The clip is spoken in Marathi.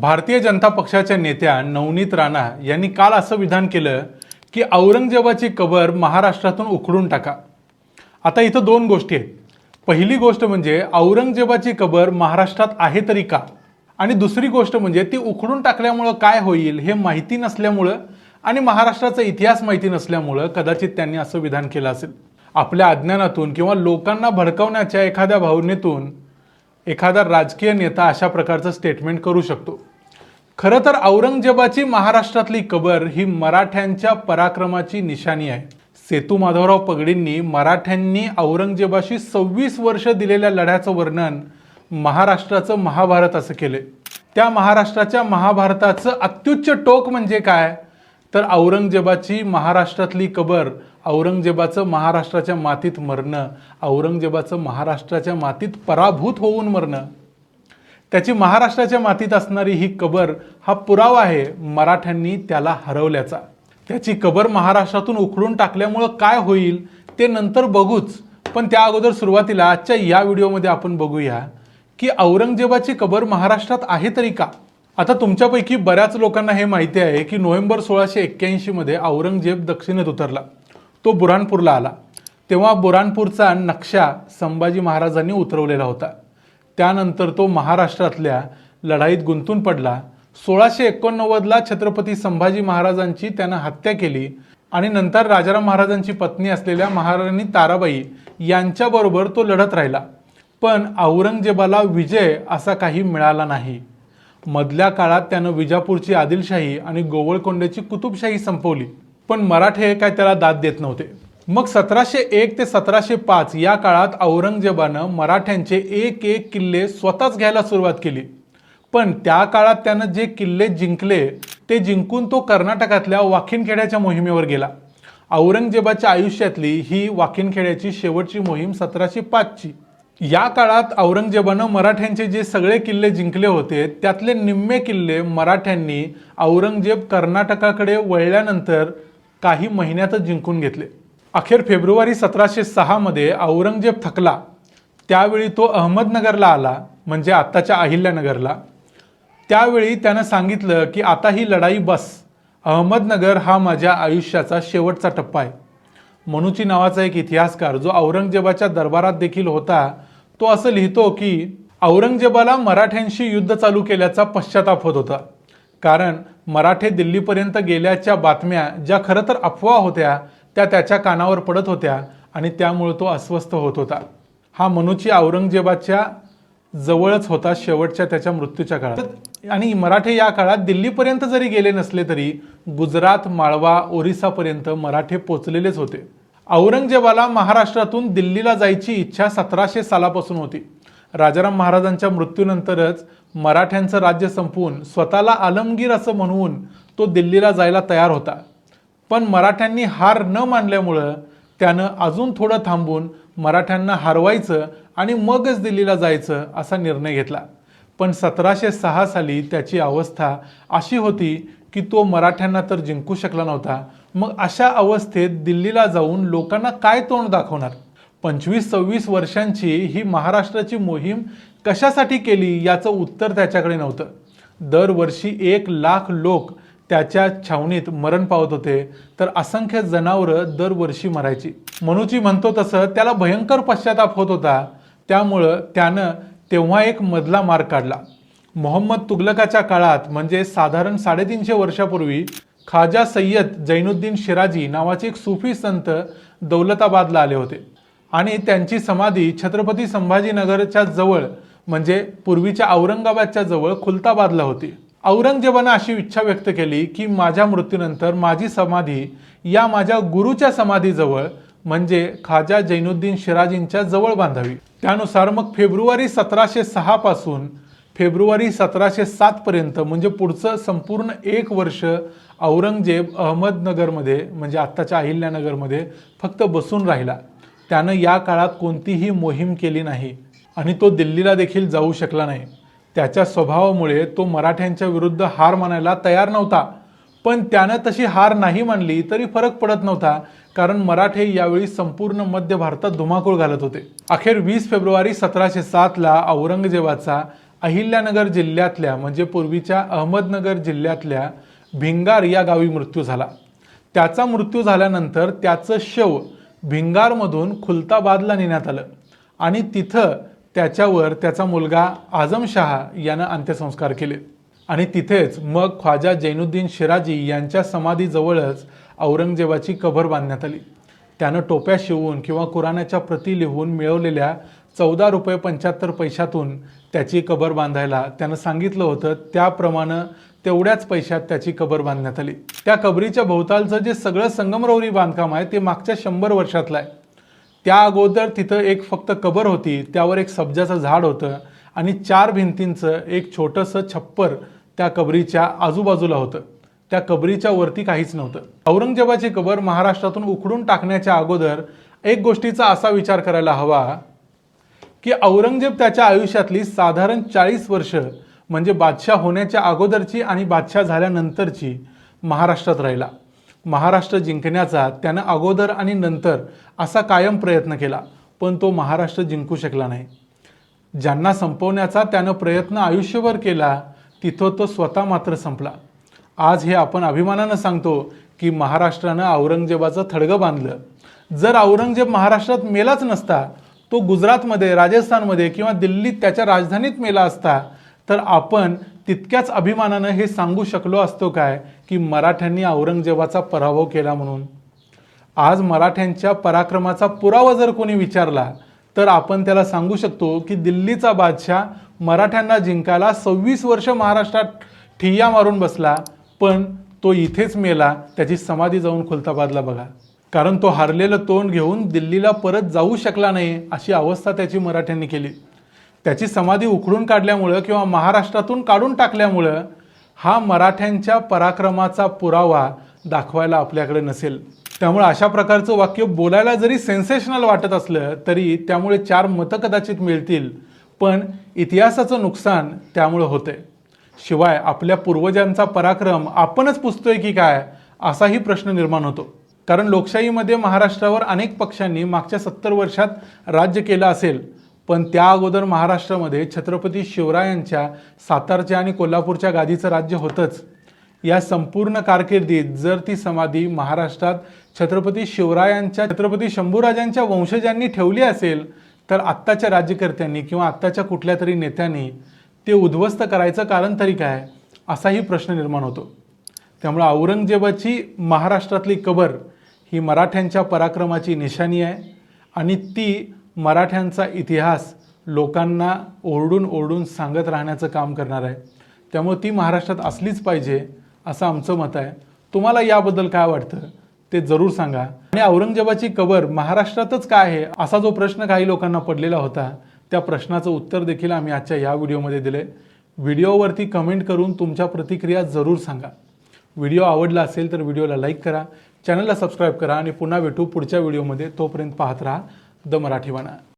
भारतीय जनता पक्षाच्या नेत्या नवनीत राणा यांनी काल असं विधान केलं की औरंगजेबाची कबर महाराष्ट्रातून उखडून टाका. आता इथं दोन गोष्टी आहेत. पहिली गोष्ट म्हणजे औरंगजेबाची कबर महाराष्ट्रात आहे तरी का? आणि दुसरी गोष्ट म्हणजे ती उखडून टाकल्यामुळं काय होईल हे माहिती नसल्यामुळं आणि महाराष्ट्राचा इतिहास माहिती नसल्यामुळं कदाचित त्यांनी असं विधान केलं असेल. आपल्या अज्ञानातून किंवा लोकांना भडकवण्याच्या एखाद्या भावनेतून एखादा राजकीय नेता अशा प्रकारचं स्टेटमेंट करू शकतो. खरं तर औरंगजेबाची महाराष्ट्रातली कबर ही मराठ्यांच्या पराक्रमाची निशाणी आहे. सेतू माधवराव पगडींनी मराठ्यांनी औरंगजेबाशी सव्वीस वर्ष दिलेल्या लढ्याचं वर्णन महाराष्ट्राचं महाभारत असं केले त्या महाराष्ट्राच्या महाभारताचं अत्युच्च टोक म्हणजे काय? तर औरंगजेबाची महाराष्ट्रातली कबर औरंगजेबाचं महाराष्ट्राच्या मातीत मरणं औरंगजेबाचं महाराष्ट्राच्या मातीत पराभूत होऊन मरणं. त्याची महाराष्ट्राच्या मातीत असणारी ही कबर हा पुरावा आहे मराठ्यांनी त्याला हरवल्याचा. त्याची कबर महाराष्ट्रातून उखडून टाकल्यामुळं काय होईल ते नंतर बघूच. पण त्या अगोदर सुरुवातीला आजच्या या व्हिडिओमध्ये आपण बघूया की औरंगजेबाची कबर महाराष्ट्रात आहे तरी का? आता तुमच्यापैकी बऱ्याच लोकांना हे माहिती आहे की नोव्हेंबर सोळाशे एक्क्याऐंशीमध्ये औरंगजेब दक्षिणेत उतरला. तो बुऱ्हाणपूरला आला. तेव्हा बुऱ्हाणपूरचा नक्षा संभाजी महाराजांनी उतरवलेला होता. त्यानंतर तो महाराष्ट्रातल्या लढाईत गुंतून पडला. सोळाशे एकोणनव्वदला छत्रपती संभाजी महाराजांची त्यानं हत्या केली आणि नंतर राजाराम महाराजांची पत्नी असलेल्या महाराणी ताराबाई यांच्याबरोबर तो लढत राहिला. पण औरंगजेबाला विजय असा काही मिळाला नाही. मधल्या काळात त्यानं विजापूरची आदिलशाही आणि गोवळकोंड्याची कुतुबशाही संपवली. पण मराठे काय त्याला दाद देत नव्हते. मग सतराशे एक ते सतराशे पाच या काळात औरंगजेबानं मराठ्यांचे एक एक किल्ले स्वतःच घ्यायला सुरुवात केली. पण त्या काळात त्यानं जे किल्ले जिंकले ते जिंकून तो कर्नाटकातल्या वाखीनखेड्याच्या मोहिमेवर गेला. औरंगजेबाच्या आयुष्यातली ही वाखिणखेड्याची शेवटची मोहीम सतराशे पाचची. या काळात औरंगजेबानं मराठ्यांचे जे सगळे किल्ले जिंकले होते त्यातले निम्मे किल्ले मराठ्यांनी औरंगजेब कर्नाटकाकडे वळल्यानंतर काही महिन्यातच जिंकून घेतले. अखेर फेब्रुवारी सतराशे सहामध्ये औरंगजेब थकला. त्यावेळी तो अहमदनगरला आला म्हणजे आत्ताच्या अहिल्यानगरला. त्यावेळी त्यानं सांगितलं की आता ही लढाई बस. अहमदनगर हा माझ्या आयुष्याचा शेवटचा टप्पा आहे. मनुची नावाचा एक इतिहासकार जो औरंगजेबाच्या दरबारात देखील होता तो असं लिहितो की औरंगजेबाला मराठ्यांशी युद्ध चालू केल्याचा पश्चाताप होत होता. कारण मराठे दिल्लीपर्यंत गेल्याच्या बातम्या ज्या खरं तर अफवा होत्या त्या त्याच्या कानावर पडत होत्या आणि त्यामुळे तो अस्वस्थ होत होता. हा मनुची औरंगजेबाच्या जवळच होता शेवटच्या त्याच्या मृत्यूच्या काळात. आणि मराठे या काळात दिल्लीपर्यंत जरी गेले नसले तरी गुजरात माळवा ओरिसापर्यंत मराठे पोचलेलेच होते. औरंगजेबाला महाराष्ट्रातून दिल्लीला जायची इच्छा सतराशे सालापासून होती. राजाराम महाराजांच्या मृत्यूनंतरच मराठ्यांचं राज्य संपवून स्वतःला आलमगीर असं म्हणवून तो दिल्लीला जायला तयार होता. पण मराठ्यांनी हार न मानल्यामुळं त्यानं अजून थोडं थांबून मराठ्यांना हरवायचं आणि मगच दिल्लीला जायचं असा निर्णय घेतला. पण सतराशे सहा साली त्याची अवस्था अशी होती की तो मराठ्यांना तर जिंकू शकला नव्हता. मग अशा अवस्थेत दिल्लीला जाऊन लोकांना काय तोंड दाखवणार? पंचवीस सव्वीस वर्षांची ही महाराष्ट्राची मोहीम कशासाठी केली याचं उत्तर त्याच्याकडे नव्हतं. दरवर्षी एक लाख लोक त्याच्या छावणीत मरण पावत होते. तर असंख्य जनावरं दरवर्षी मरायची. मनुजी म्हणतो तसं त्याला भयंकर पश्चाताप होत होता. त्यामुळं त्यानं तेव्हा एक मधला मार्ग काढला. मोहम्मद तुगलकाच्या काळात म्हणजे साधारण साडेतीनशे वर्षापूर्वी खाजा सय्यद जैनुद्दीन शिराजी नावाचे एक सुफी संत दौलताबादला आले होते. आणि त्यांची समाधी छत्रपती संभाजीनगरच्या जवळ म्हणजे पूर्वीच्या औरंगाबादच्या जवळ खुलताबादला होती. औरंगजेबानं अशी इच्छा व्यक्त केली की माझ्या मृत्यूनंतर माझी समाधी या माझ्या गुरुच्या समाधीजवळ म्हणजे खाजा जैनुद्दीन शिराजींच्या जवळ बांधावी. त्यानुसार मग फेब्रुवारी सतराशे सहापासून फेब्रुवारी सतराशे सातपर्यंत म्हणजे पुढचं संपूर्ण एक वर्ष औरंगजेब अहमदनगरमध्ये म्हणजे आत्ताच्या अहिल्यानगरमध्ये फक्त बसून राहिला. त्यानं या काळात कोणतीही मोहीम केली नाही आणि तो दिल्लीला देखील जाऊ शकला नाही. त्याच्या स्वभावामुळे तो मराठ्यांच्या विरुद्ध हार मानायला तयार नव्हता. पण त्यानं तशी हार नाही मानली तरी फरक पडत नव्हता कारण मराठे यावेळी संपूर्ण मध्य भारतात धुमाकूळ घालत होते. अखेर वीस फेब्रुवारी सतराशे सातला औरंगजेबाचा अहिल्यानगर जिल्ह्यातल्या म्हणजे पूर्वीच्या अहमदनगर जिल्ह्यातल्या भिंगार या गावी मृत्यू झाला. त्याचा मृत्यू झाल्यानंतर त्याचं शव भिंगारमधून खुलताबादला नेण्यात आलं आणि तिथं त्याच्यावर त्याचा मुलगा आझम शहा यानं अंत्यसंस्कार केले. आणि तिथेच मग ख्वाजा जैनुद्दीन शिराजी यांच्या समाधीजवळच औरंगजेबाची कबर बांधण्यात आली. त्यानं टोप्या शिवून किंवा कुराणाच्या प्रती लिहून मिळवलेल्या चौदा रुपये पंच्याहत्तर पैशातून त्याची कबर बांधायला त्यानं सांगितलं होतं. त्याप्रमाणे तेवढ्याच पैशात त्याची कबर बांधण्यात आली. त्या कबरीच्या भोवतालचं जे सगळं संगमरवरी बांधकाम आहे ते मागच्या शंभर वर्षातलं आहे. त्या अगोदर तिथं एक फक्त कबर होती त्यावर एक सब्जाचं झाड होतं आणि चार भिंतींचं एक छोटंसं छप्पर त्या कबरीच्या आजूबाजूला होतं. त्या कबरीच्या वरती काहीच नव्हतं. औरंगजेबाची कबर महाराष्ट्रातून उखडून टाकण्याच्या अगोदर एक गोष्टीचा असा विचार करायला हवा की औरंगजेब त्याच्या आयुष्यातली साधारण चाळीस वर्ष म्हणजे बादशाह होण्याच्या अगोदरची आणि बादशाह झाल्यानंतरची महाराष्ट्रात राहिला. महाराष्ट्र जिंकण्याचा त्यानं अगोदर आणि नंतर असा कायम प्रयत्न केला पण तो महाराष्ट्र जिंकू शकला नाही. ज्यांना संपवण्याचा त्यानं प्रयत्न आयुष्यभर केला तिथं तो स्वतः मात्र संपला. आज हे आपण अभिमानानं सांगतो की महाराष्ट्रानं औरंगजेबाचं थडगं बांधलं. जर औरंगजेब महाराष्ट्रात मेलाच नसता तो गुजरातमध्ये राजस्थानमध्ये किंवा दिल्लीत त्याच्या राजधानीत मेला असता तर आपण तितक्याच अभिमानानं हे सांगू शकलो असतो काय की मराठ्यांनी औरंगजेबाचा पराभव केला म्हणून? आज मराठ्यांच्या पराक्रमाचा पुरावा जर कोणी विचारला तर आपण त्याला सांगू शकतो की दिल्लीचा बादशाह मराठ्यांना जिंकायला सव्वीस वर्ष महाराष्ट्रात ठिय्या मारून बसला पण तो इथेच मेला त्याची समाधी जाऊन खुलताबादला बघा. कारण तो हारलेलं तोंड घेऊन दिल्लीला परत जाऊ शकला नाही अशी अवस्था त्याची मराठ्यांनी केली. त्याची समाधी उखडून काढल्यामुळं किंवा महाराष्ट्रातून काढून टाकल्यामुळं हा मराठ्यांच्या पराक्रमाचा पुरावा दाखवायला आपल्याकडे नसेल. त्यामुळे अशा प्रकारचं वाक्य बोलायला जरी सेन्सेशनल वाटत असलं तरी त्यामुळे चार मतं कदाचित मिळतील पण इतिहासाचं नुकसान त्यामुळं होतंय. शिवाय आपल्या पूर्वजांचा पराक्रम आपणच पुसतोय की काय असाही प्रश्न निर्माण होतो. कारण लोकशाहीमध्ये महाराष्ट्रावर अनेक पक्षांनी मागच्या सत्तर वर्षात राज्य केलं असेल पण त्या अगोदर महाराष्ट्रामध्ये छत्रपती शिवरायांच्या सातारच्या आणि कोल्हापूरच्या गादीचं राज्य होतंच. या संपूर्ण कारकिर्दीत जर ती समाधी महाराष्ट्रात छत्रपती शिवरायांच्या छत्रपती शंभूराजांच्या वंशजांनी ठेवली असेल तर आत्ताच्या राज्यकर्त्यांनी किंवा आत्ताच्या कुठल्या तरी नेत्यांनी ते उद्ध्वस्त करायचं कारण तरी काय असाही प्रश्न निर्माण होतो. त्यामुळे औरंगजेबाची महाराष्ट्रातली कबर ही मराठ्यांच्या पराक्रमाची निशाणी आहे आणि ती मराठ्यांचा इतिहास लोकांना ओरडून ओरडून सांगत राहण्याचं काम करणार आहे. त्यामुळे ती महाराष्ट्रात असलीच पाहिजे असं आमचं मत आहे. तुम्हाला याबद्दल काय वाटतं? ते जरूर सांगा. आणि औरंगजेबाची कबर महाराष्ट्रातच काय आहे? असा जो प्रश्न काही लोकांना पडलेला होता त्या प्रश्नाचं उत्तर देखील आम्ही आजच्या या व्हिडिओमध्ये दिले व्हिडिओवरती कमेंट करून तुमच्या प्रतिक्रिया जरूर सांगा. व्हिडिओ आवडला असेल तर व्हिडिओला लाईक करा चॅनलला सबस्क्राईब करा आणि पुन्हा भेटू पुढच्या व्हिडिओमध्ये. तोपर्यंत पाहत राहा. द मराठीवाणा.